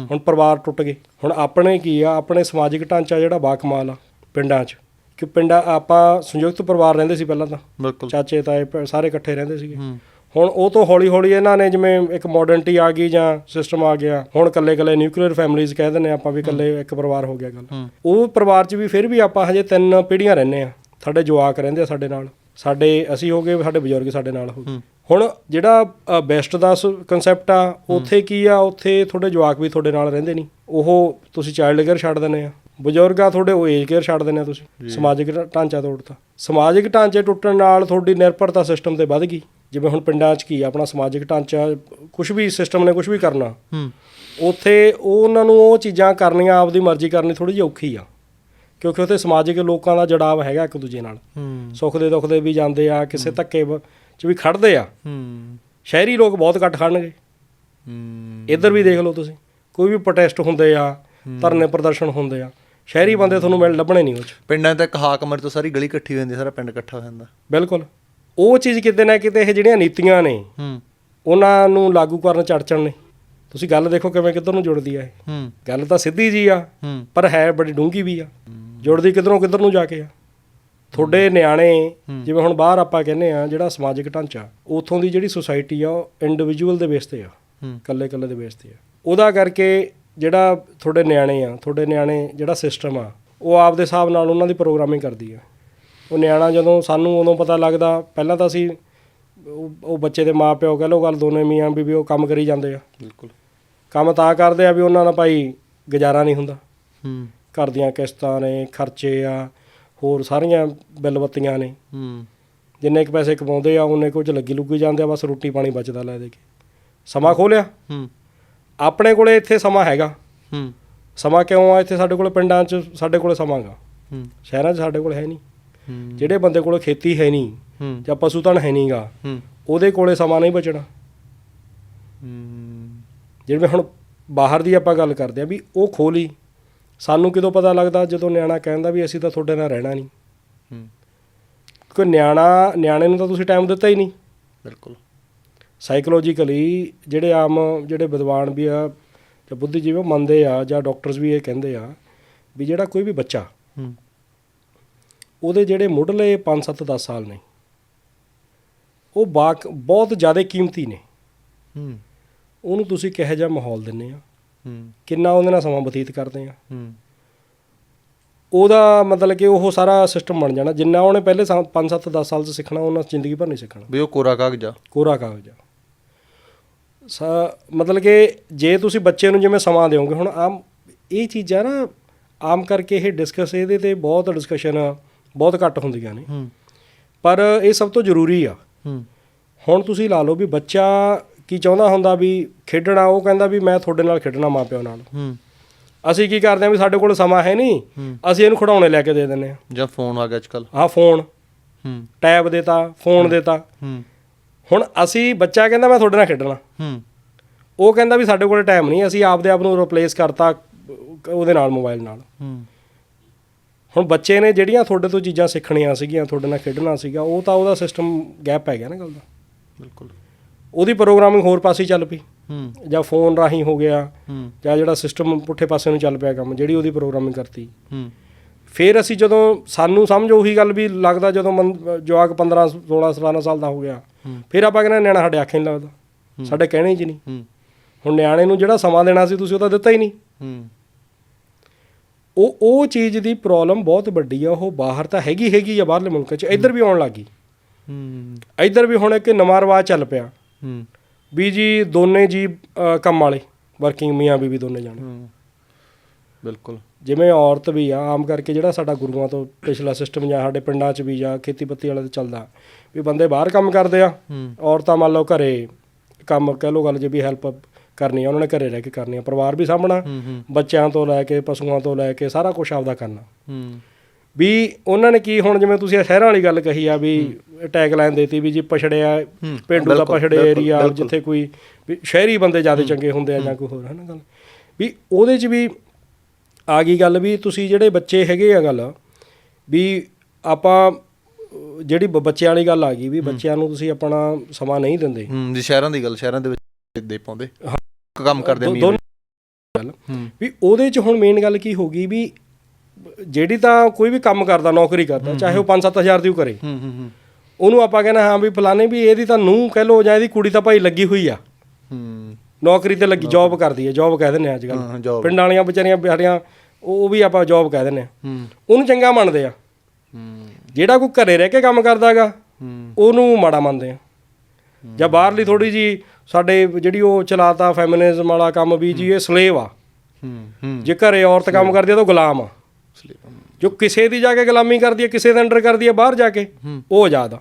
ਹੁਣ ਪਰਿਵਾਰ ਟੁੱਟ ਗਏ। ਹੁਣ ਆਪਣੇ ਕੀ ਆ? ਆਪਣੇ ਸਮਾਜਿਕ ਢਾਂਚਾ ਜਿਹੜਾ ਬਾਕਮਾਲ ਆ ਪਿੰਡਾਂ 'ਚ। ਕਿ ਪਿੰਡਾਂ ਆਪਾਂ ਸੰਯੁਕਤ ਪਰਿਵਾਰ ਰਹਿੰਦੇ ਸੀ ਪਹਿਲਾਂ ਤਾਂ। ਬਿਲਕੁਲ। ਚਾਚੇ ਤਾਏ ਸਾਰੇ ਇਕੱਠੇ ਰਹਿੰਦੇ ਸੀਗੇ। ਹੁਣ ਉਹ ਤੋਂ ਹੌਲੀ ਹੌਲੀ ਇਹਨਾਂ ਨੇ ਜਿਵੇਂ ਇੱਕ ਮਾਡਰਨਿਟੀ ਆ ਗਈ ਜਾਂ ਸਿਸਟਮ ਆ ਗਿਆ ਹੁਣ ਕੱਲੇ ਕੱਲੇ ਨਿਊਕਲੀਅਰ ਫੈਮਿਲੀਜ਼ ਕਹਿ ਦਿੰਦੇ ਆਪਾਂ ਵੀ ਕੱਲੇ ਇੱਕ ਪਰਿਵਾਰ ਹੋ ਗਿਆ ਗੱਲ। ਉਹ ਪਰਿਵਾਰ 'ਚ ਵੀ ਫਿਰ ਵੀ ਆਪਾਂ ਹਜੇ ਤਿੰਨ ਪੀੜ੍ਹੀਆਂ ਰਹਿੰਦੇ ਆ ਸਾਡੇ ਜਵਾਕ ਰਹਿੰਦੇ ਆ ਸਾਡੇ ਨਾਲ। ਸਾਡੇ ਅਸੀਂ ਹੋ ਗਏ ਸਾਡੇ ਬਜ਼ੁਰਗ ਸਾਡੇ ਨਾਲ ਹੋ ਗਏ। ਹੁਣ ਜਿਹੜਾ ਬੈਸਟ ਦਾ ਕਨਸੈਪਟ ਆ ਉੱਥੇ ਕੀ ਆ ਉੱਥੇ ਤੁਹਾਡੇ ਜਵਾਕ ਵੀ ਤੁਹਾਡੇ ਨਾਲ ਰਹਿੰਦੇ ਨਹੀਂ। ਉਹ ਤੁਸੀਂ ਚਾਈਲਡ ਕੇਅਰ ਛੱਡ ਦਿੰਦੇ ਆ। ਬਜ਼ੁਰਗ ਤੁਹਾਡੇ ਉਹ ਏਜ ਕੇਅਰ ਛੱਡ ਦਿੰਦੇ ਆ ਤੁਸੀਂ। ਸਮਾਜਿਕ ਢਾਂਚਾ ਤੋੜਤਾ। ਸਮਾਜਿਕ ਢਾਂਚੇ ਟੁੱਟਣ ਨਾਲ ਤੁਹਾਡੀ ਨਿਰਭਰਤਾ ਸਿਸਟਮ ਤੇ ਵੱਧ ਗਈ। ਜਿਵੇਂ ਹੁਣ ਪਿੰਡਾਂ 'ਚ ਕੀ ਆ, ਆਪਣਾ ਸਮਾਜਿਕ ਢਾਂਚਾ ਕੁਝ ਵੀ ਸਿਸਟਮ ਨੇ ਕੁਝ ਵੀ ਕਰਨਾ। ਹੂੰ। ਉੱਥੇ ਉਹ ਉਹਨਾਂ ਨੂੰ ਉਹ ਚੀਜ਼ਾਂ ਕਰਨੀਆਂ ਆਪਦੀ ਮਰਜ਼ੀ ਕਰਨੀ ਥੋੜੀ ਜਿਹੀ ਔਖੀ ਆ। ਕਿਉਂਕਿ ਉੱਥੇ ਸਮਾਜਿਕ ਲੋਕਾਂ ਦਾ ਜੜਾਵ ਹੈਗਾ ਇੱਕ ਦੂਜੇ ਨਾਲ। ਸੁੱਖ ਦੇ ਦੁੱਖ ਦੇ ਵੀ ਜਾਂਦੇ ਆ ਕਿਸੇ ਧੱਕੇ 'ਚ ਵੀ ਖੜਦੇ ਆ। ਸ਼ਹਿਰੀ ਲੋਕ ਬਹੁਤ ਘੱਟ ਖੜਨਗੇ। ਇੱਧਰ ਵੀ ਦੇਖ ਲਓ ਤੁਸੀਂ ਕੋਈ ਵੀ ਪ੍ਰੋਟੈਸਟ ਹੁੰਦੇ ਆ ਧਰਨੇ ਪ੍ਰਦਰਸ਼ਨ ਹੁੰਦੇ ਆ ਸ਼ਹਿਰੀ ਬੰਦੇ ਤੁਹਾਨੂੰ ਮਿਲ ਲੱਭਣੇ ਨਹੀਂ ਉਹ 'ਚ। ਪਿੰਡਾਂ ਤਾਂ ਹਾਕ ਮਰ ਤੋਂ ਸਾਰੀ ਗਲੀ ਇਕੱਠੀ ਹੋ ਜਾਂਦੀ ਸਾਰਾ ਪਿੰਡ ਇਕੱਠਾ ਹੋ ਜਾਂਦਾ। ਬਿਲਕੁਲ। ਉਹ ਚੀਜ਼ ਕਿਤੇ ਨਾ ਕਿਤੇ ਇਹ ਜਿਹੜੀਆਂ ਨੀਤੀਆਂ ਨੇ ਹੂੰ। ਉਹਨਾਂ ਨੂੰ ਲਾਗੂ ਕਰਨ ਚੜਚਣ ਨੇ। ਤੁਸੀਂ ਗੱਲ ਦੇਖੋ ਕਿਵੇਂ ਕਿੱਧਰ ਨੂੰ ਜੁੜਦੀ ਆ ਇਹ। ਹੂੰ। ਗੱਲ ਤਾਂ ਸਿੱਧੀ ਜੀ ਆ ਪਰ ਹੈ ਬੜੀ ਡੂੰਘੀ ਵੀ ਆ। ਜੁੜਦੀ ਕਿਧਰੋਂ ਕਿਧਰ ਨੂੰ ਜਾ ਕੇ ਆ। ਤੁਹਾਡੇ ਨਿਆਣੇ ਜਿਵੇਂ ਹੁਣ ਬਾਹਰ ਆਪਾਂ ਕਹਿੰਦੇ ਆ ਜਿਹੜਾ ਸਮਾਜਿਕ ਢਾਂਚਾ ਉਥੋਂ ਦੀ ਜਿਹੜੀ ਸੁਸਾਇਟੀ ਆ ਉਹ ਇੰਡੀਵਿਜੂਅਲ ਦੇ ਬੇਸ ਤੇ ਆ। ਕੱਲੇ ਕੱਲੇ ਦੇ ਬੇਸ ਤੇ ਆ। ਉਹਦਾ ਕਰਕੇ ਜਿਹੜਾ ਤੁਹਾਡੇ ਨਿਆਣੇ ਆ ਤੁਹਾਡੇ ਨਿਆਣੇ ਜਿਹੜਾ ਸਿਸਟਮ ਆ ਉਹ ਆਪਦੇ ਹਿਸਾਬ ਨਾਲ ਉਹਨਾਂ ਦੀ ਪ੍ਰੋਗਰਾਮਿੰਗ ਕਰਦੀ ਆ। ਉਹ ਨਿਆਣਾ ਜਦੋਂ ਸਾਨੂੰ ਉਦੋਂ ਪਤਾ ਲੱਗਦਾ ਪਹਿਲਾਂ ਤਾਂ ਅਸੀਂ ਉਹ ਬੱਚੇ ਦੇ ਮਾਪਿਓ ਕਹ ਲਓ ਗੱਲ ਦੋਨੇ ਮੀਆਂ ਬੀਬੀ ਉਹ ਕੰਮ ਕਰੀ ਜਾਂਦੇ ਆ। ਬਿਲਕੁਲ। ਕੰਮ ਤਾਂ ਕਰਦੇ ਆ ਵੀ ਉਹਨਾਂ ਦਾ ਭਾਈ ਗੁਜ਼ਾਰਾ ਨਹੀਂ ਹੁੰਦਾ। ਹੂੰ। ਘਰ ਦੀਆਂ ਕਿਸ਼ਤਾਂ ਨੇ ਖਰਚੇ ਆ ਹੋਰ ਸਾਰੀਆਂ ਬਿੱਲ ਬੱਤੀਆਂ ਨੇ। ਹੂੰ। ਜਿੰਨੇ ਕੁ ਪੈਸੇ ਕਮਾਉਂਦੇ ਆ ਉਹਨੇ ਕੁਝ ਲੱਗੀ ਲੁੱਗੀ ਜਾਂਦੇ ਆ ਬਸ ਰੋਟੀ ਪਾਣੀ ਬਚਦਾ ਲੈ ਦੇ ਕੇ। ਸਮਾਂ ਖੋਲਿਆ। ਹੂੰ। ਆਪਣੇ ਕੋਲੇ ਇੱਥੇ ਸਮਾਂ ਹੈਗਾ। ਹੂੰ। ਸਮਾਂ ਕਿਉਂ ਆ? ਇੱਥੇ ਸਾਡੇ ਕੋਲੇ ਪਿੰਡਾਂ 'ਚ ਸਾਡੇ ਕੋਲੇ ਸਮਾਂ ਗਾ। ਹੂੰ। ਸ਼ਹਿਰਾਂ 'ਚ ਸਾਡੇ ਕੋਲ ਹੈ ਨਹੀਂ। ਹੂੰ। ਜਿਹੜੇ ਬੰਦੇ ਕੋਲੇ ਖੇਤੀ ਹੈ ਨਹੀਂ ਹੂੰ। ਜਾਂ ਪਸ਼ੂ ਧਨ ਹੈ ਨਹੀਂਗਾ ਹੂੰ। ਉਹਦੇ ਕੋਲੇ ਸਮਾਂ ਨਹੀਂ ਬਚਣਾ। ਹੂੰ। ਜਿਵੇਂ ਹੁਣ ਬਾਹਰ ਦੀ ਆਪਾਂ ਗੱਲ ਕਰਦੇ ਆ ਵੀ ਉਹ ਖੋਲੀ। ਸਾਨੂੰ ਕਿਦੋਂ ਪਤਾ ਲੱਗਦਾ ਜਦੋਂ ਨਿਆਣਾ ਕਹਿੰਦਾ ਵੀ ਅਸੀਂ ਤਾਂ ਤੁਹਾਡੇ ਨਾਲ ਰਹਿਣਾ ਨਹੀਂ? ਹੂੰ ਕੋਈ ਨਿਆਣਾ ਨਿਆਣੇ ਨੂੰ ਤਾਂ ਤੁਸੀਂ ਟਾਈਮ ਦਿੱਤਾ ਹੀ ਨਹੀਂ। ਬਿਲਕੁਲ। ਸਾਈਕੋਲੋਜੀਕਲੀ ਜਿਹੜੇ ਆਮ ਜਿਹੜੇ ਵਿਦਵਾਨ ਵੀ ਆ ਜਾਂ ਬੁੱਧੀਜੀਵੀ ਮੰਨਦੇ ਆ ਜਾਂ ਡਾਕਟਰਸ ਵੀ ਇਹ ਕਹਿੰਦੇ ਆ ਵੀ ਜਿਹੜਾ ਕੋਈ ਵੀ ਬੱਚਾ ਹੂੰ। ਉਹਦੇ ਜਿਹੜੇ ਮੁੱਢਲੇ 5 7 10 ਸਾਲ ਨੇ ਉਹ ਬਾਕ ਬਹੁਤ ਜ਼ਿਆਦਾ ਕੀਮਤੀ ਨੇ। ਹੂੰ। ਉਹਨੂੰ ਤੁਸੀਂ ਕਿਹੋ ਜਿਹਾ ਮਾਹੌਲ ਦਿੰਦੇ ਆ? ਕਿੰਨਾ ਉਹਦੇ ਨਾਲ ਸਮਾਂ ਬਤੀਤ ਕਰਦੇ ਆ। ਹੂੰ। ਉਹਦਾ ਮਤਲਬ ਕਿ ਉਹ ਸਾਰਾ ਸਿਸਟਮ ਬਣ ਜਾਣਾ। ਜਿੰਨਾ ਉਹਨੇ ਪਹਿਲੇ 5 7 10 ਸਾਲ 'ਚ ਸਿੱਖਣਾ ਉਹਨਾਂ ਜ਼ਿੰਦਗੀ ਭਰ ਨਹੀਂ ਸਿੱਖਣਾ। ਵੀ ਉਹ ਕੋਰਾ ਕਾਗਜ਼ ਆ। ਕੋਰਾ ਕਾਗਜ਼ ਆ। ਸਾ ਮਤਲਬ ਕਿ ਜੇ ਤੁਸੀਂ ਬੱਚੇ ਨੂੰ ਜਿਵੇਂ ਸਮਾਂ ਦਿਓਗੇ ਹੁਣ ਆਮ ਇਹ ਚੀਜ਼ਾਂ ਨਾ ਆਮ ਕਰਕੇ ਇਹ ਡਿਸਕਸ ਇਹਦੇ ਤੇ ਬਹੁਤ ਡਿਸਕਸ਼ਨ ਬਹੁਤ ਘੱਟ ਹੁੰਦੀਆਂ ਨੇ। ਹੂੰ। ਪਰ ਇਹ ਸਭ ਤੋਂ ਜ਼ਰੂਰੀ ਆ। ਹੂੰ। ਹੁਣ ਤੁਸੀਂ ਲਾ ਲਓ ਵੀ ਬੱਚਾ ਕੀ ਚਾਹੁੰਦਾ ਹੁੰਦਾ ਵੀ ਖੇਡਣਾ ਉਹ ਕਹਿੰਦਾ ਵੀ ਮੈਂ ਤੁਹਾਡੇ ਨਾਲ ਖੇਡਣਾ ਮਾਪਿਓ ਨਾਲ। ਹੂੰ। ਅਸੀਂ ਕੀ ਕਰਦੇ ਆ ਵੀ ਸਾਡੇ ਕੋਲ ਸਮਾਂ ਹੈ ਨਹੀਂ ਹੂੰ। ਅਸੀਂ ਇਹਨੂੰ ਖਿਡੌਣੇ ਲੈ ਕੇ ਦੇ ਦਿੰਦੇ ਆ ਜਾਂ ਫੋਨ ਆ ਗਿਆ ਅੱਜ ਕੱਲ ਆਹ ਫੋਨ ਹੂੰ ਟੈਬ ਦੇਤਾ ਫੋਨ ਦੇਤਾ ਹੂੰ। ਹੁਣ ਅਸੀਂ ਬੱਚਾ ਕਹਿੰਦਾ ਮੈਂ ਤੁਹਾਡੇ ਨਾਲ ਖੇਡਣਾ। ਹੂੰ। ਉਹ ਕਹਿੰਦਾ ਵੀ ਸਾਡੇ ਕੋਲ ਟਾਈਮ ਨਹੀਂ ਅਸੀਂ ਆਪਦੇ ਆਪ ਨੂੰ ਰਿਪਲੇਸ ਕਰਤਾ ਉਹਦੇ ਨਾਲ ਮੋਬਾਈਲ ਨਾਲ। ਹੂੰ। ਹੁਣ ਬੱਚੇ ਨੇ ਜਿਹੜੀਆਂ ਤੁਹਾਡੇ ਤੋਂ ਚੀਜ਼ਾਂ ਸਿੱਖਣੀਆਂ ਸੀਗੀਆਂ ਤੁਹਾਡੇ ਨਾਲ ਖੇਡਣਾ ਸੀਗਾ ਉਹ ਤਾਂ ਉਹਦਾ ਸਿਸਟਮ ਗੈਪ ਪੈ ਗਿਆ ਨਾ ਗੱਲ ਦਾ। ਬਿਲਕੁਲ। ਉਹਦੀ ਪ੍ਰੋਗਰਾਮਿੰਗ ਹੋਰ ਪਾਸੇ ਚੱਲ ਪਈ। ਹੂੰ। ਜਾਂ ਫੋਨ ਰਾਹੀਂ ਹੋ ਗਿਆ ਹੂੰ। ਜਾਂ ਜਿਹੜਾ ਸਿਸਟਮ ਪੁੱਠੇ ਪਾਸੇ ਨੂੰ ਚੱਲ ਪਿਆ ਕੰਮ ਜਿਹੜੀ ਉਹਦੀ ਪ੍ਰੋਗਰਾਮਿੰਗ ਕਰਤੀ। ਹੂੰ। ਫਿਰ ਅਸੀਂ ਜਦੋਂ ਸਾਨੂੰ ਸਮਝ ਉਹੀ ਗੱਲ ਵੀ ਲੱਗਦਾ ਜਦੋਂ ਜਵਾਕ 15 16 17 ਸਾਲ ਦਾ ਹੋ ਗਿਆ। ਫਿਰ ਆਪਾਂ ਕਹਿੰਦੇ ਨਿਆਣਾ ਸਾਡੇ ਆਖੇ ਨਹੀਂ ਲੱਗਦਾ। ਸਾਡੇ ਕਹਿਣੇ 'ਚ ਨਹੀਂ। ਹੂੰ। ਹੁਣ ਨਿਆਣੇ ਨੂੰ ਜਿਹੜਾ ਸਮਾਂ ਦੇਣਾ ਸੀ ਤੁਸੀਂ ਉਹ ਤਾਂ ਦਿੱਤਾ ਹੀ ਨਹੀਂ। ਹੂੰ। ਉਹ ਉਹ ਚੀਜ਼ ਦੀ ਪ੍ਰੋਬਲਮ ਬਹੁਤ ਵੱਡੀ ਆ ਉਹ ਬਾਹਰ ਤਾਂ ਹੈਗੀ ਹੈਗੀ ਆ ਬਾਹਰਲੇ ਮੁਲਕਾਂ 'ਚ ਇੱਧਰ ਵੀ ਆਉਣ ਲੱਗੀ ਹੂੰ। ਇੱਧਰ ਵੀ ਹੁਣ ਇੱਕ ਨਵਾਂ ਰਿਵਾਜ ਚੱਲ ਪਿਆ। ਹੂੰ। ਵੀ ਜੀ ਦੋਨੇ ਜੀ ਅ, ਕੰਮ ਵਾਲੇ ਵਰਕਿੰਗ ਮੀਆਂ ਬੀਬੀ ਦੋਨੇ ਜਾਣੇ। ਹੂੰ। ਬਿਲਕੁਲ। ਜਿਵੇਂ ਔਰਤ ਵੀ ਆ ਆਮ ਕਰਕੇ ਜਿਹੜਾ ਸਾਡਾ ਗੁਰੂਆਂ ਤੋਂ ਪਿਛਲਾ ਸਿਸਟਮ ਜਾਂ ਸਾਡੇ ਪਿੰਡਾਂ 'ਚ ਵੀ ਜਾਂ ਖੇਤੀਪੱਤੀ ਵਾਲੇ ਤੇ ਚੱਲਦਾ ਵੀ ਬੰਦੇ ਬਾਹਰ ਕੰਮ ਕਰਦੇ ਆ। ਹੂੰ। ਔਰਤਾਂ ਮੰਨ ਲਓ ਘਰੇ ਕੰਮ ਕਹਿ ਲਓ ਗੱਲ ਜੇ ਵੀ ਹੈਲਪ ਕਰਨੀ ਆ ਉਹਨਾਂ ਨੇ ਘਰੇ ਰਹਿ ਕੇ ਕਰਨੀ ਆ ਪਰਿਵਾਰ ਵੀ ਸਾਂਭਣਾ ਹੂੰ ਹੂੰ। ਬੱਚਿਆਂ ਤੋਂ ਲੈ ਕੇ ਪਸ਼ੂਆਂ ਤੋਂ ਲੈ ਕੇ ਸਾਰਾ ਕੁਝ ਆਪਦਾ ਕਰਨਾ। ਹੂੰ। ਵੀ ਉਹਨਾਂ ਨੇ ਕੀ ਹੁਣ ਜਿਵੇਂ ਤੁਸੀਂ ਸ਼ਹਿਰਾਂ ਵਾਲੀ ਗੱਲ ਕਹੀ ਆ ਵੀ ਟੈਗ ਲਾਈਨ ਦੇਤੀ ਵੀ ਜੀ ਪਛੜਿਆ ਪਿੰਡੂ ਦਾ ਪਛੜੇ ਏਰੀਆ। ਜਿੱਥੇ ਕੋਈ ਵੀ ਸ਼ਹਿਰੀ ਬੰਦੇ ਜ਼ਿਆਦਾ ਚੰਗੇ ਹੁੰਦੇ ਆ ਜਾਂ ਕੋਈ ਹੋਰ ਹੈ ਨਾ ਗੱਲ? ਵੀ ਉਹਦੇ 'ਚ ਵੀ ਆ ਗਈ ਗੱਲ ਵੀ ਤੁਸੀਂ ਜਿਹੜੇ ਬੱਚੇ ਹੈਗੇ ਆ ਗੱਲ ਵੀ ਆਪਾਂ ਜਿਹੜੀ ਬੱਚਿਆਂ ਵਾਲੀ ਗੱਲ ਆ ਗਈ ਵੀ ਬੱਚਿਆਂ ਨੂੰ ਤੁਸੀਂ ਆਪਣਾ ਸਮਾਂ ਨਹੀਂ ਦਿੰਦੇ। ਹੂੰ ਜੀ ਸ਼ਹਿਰਾਂ ਦੀ ਗੱਲ ਸ਼ਹਿਰਾਂ ਦੇ ਵਿੱਚ ਦੇ ਪਾਉਂਦੇ। ਕੰਮ ਕਰਦੇ ਦੋਨੋਂ ਗੱਲ। ਵੀ ਉਹਦੇ ਚ ਹੁਣ ਮੇਨ ਗੱਲ ਕੀ ਹੋ ਗਈ ਵੀ ਜਿਹੜੀ ਤਾਂ ਕੋਈ ਵੀ ਕੰਮ ਕਰਦਾ ਨੌਕਰੀ ਕਰਦਾ ਚਾਹੇ ਉਹ 5-7000 ਦੀ ਉਹ ਕਰੇ। ਹੂੰ ਹੂੰ ਹੂੰ। ਉਹਨੂੰ ਆਪਾਂ ਕਹਿੰਦੇ ਹਾਂ ਵੀ ਫਲਾਣੇ ਵੀ ਇਹਦੀ ਤਾਂ ਨੂੰ ਕਹਿ ਲੋ ਜਾਂ ਇਹਦੀ ਕੁੜੀ ਤਾਂ ਭਾਈ ਲੱਗੀ ਹੋਈ ਆ। ਹੂੰ। ਨੌਕਰੀ ਤੇ ਲੱਗੀ ਜੌਬ ਕਰਦੀ ਹੈ ਜੌਬ ਕਹਿ ਦਿੰਦੇ ਆ ਅੱਜ ਕੱਲ ਪਿੰਡਾਂ ਵਾਲੀਆਂ ਵਿਚਾਰੀਆਂ ਸਾਡੀਆਂ ਉਹ ਵੀ ਆਪਾਂ ਜੌਬ ਕਹਿ ਦਿੰਦੇ ਆ। ਹੂੰ। ਉਹਨੂੰ ਚੰਗਾ ਮੰਨਦੇ ਆ। ਹੂੰ। ਜਿਹੜਾ ਕੋਈ ਘਰੇ ਰਹਿ ਕੇ ਕੰਮ ਕਰਦਾਗਾ ਹੂੰ। ਉਹਨੂੰ ਮਾੜਾ ਮੰਨਦੇ ਆ। ਜਾਂ ਬਾਹਰਲੀ ਥੋੜੀ ਜੀ ਸਾਡੇ ਜਿਹੜੀ ਉਹ ਚਲਾਤਾ ਫੈਮਿਨਿਜ਼ਮ ਵਾਲਾ ਕੰਮ ਵੀ ਜੀ ਇਹ ਸਲੇਵ ਆ। ਹੂੰ ਹੂੰ। ਜੇ ਘਰੇ ਔਰਤ ਕੰਮ ਕਰਦੀ ਆ ਤਾਂ ਗੁਲਾਮ ਆ। ਜੋ ਕਿਸੇ ਦੀ ਜਾ ਕੇ ਗੁਲਾਮੀ ਕਰਦੀ ਹੈ ਕਿਸੇ ਦੇ ਅੰਡਰ ਕਰਦੀ ਹੈ ਬਾਹਰ ਜਾ ਕੇ ਉਹ ਆਜ਼ਾਦ ਆ।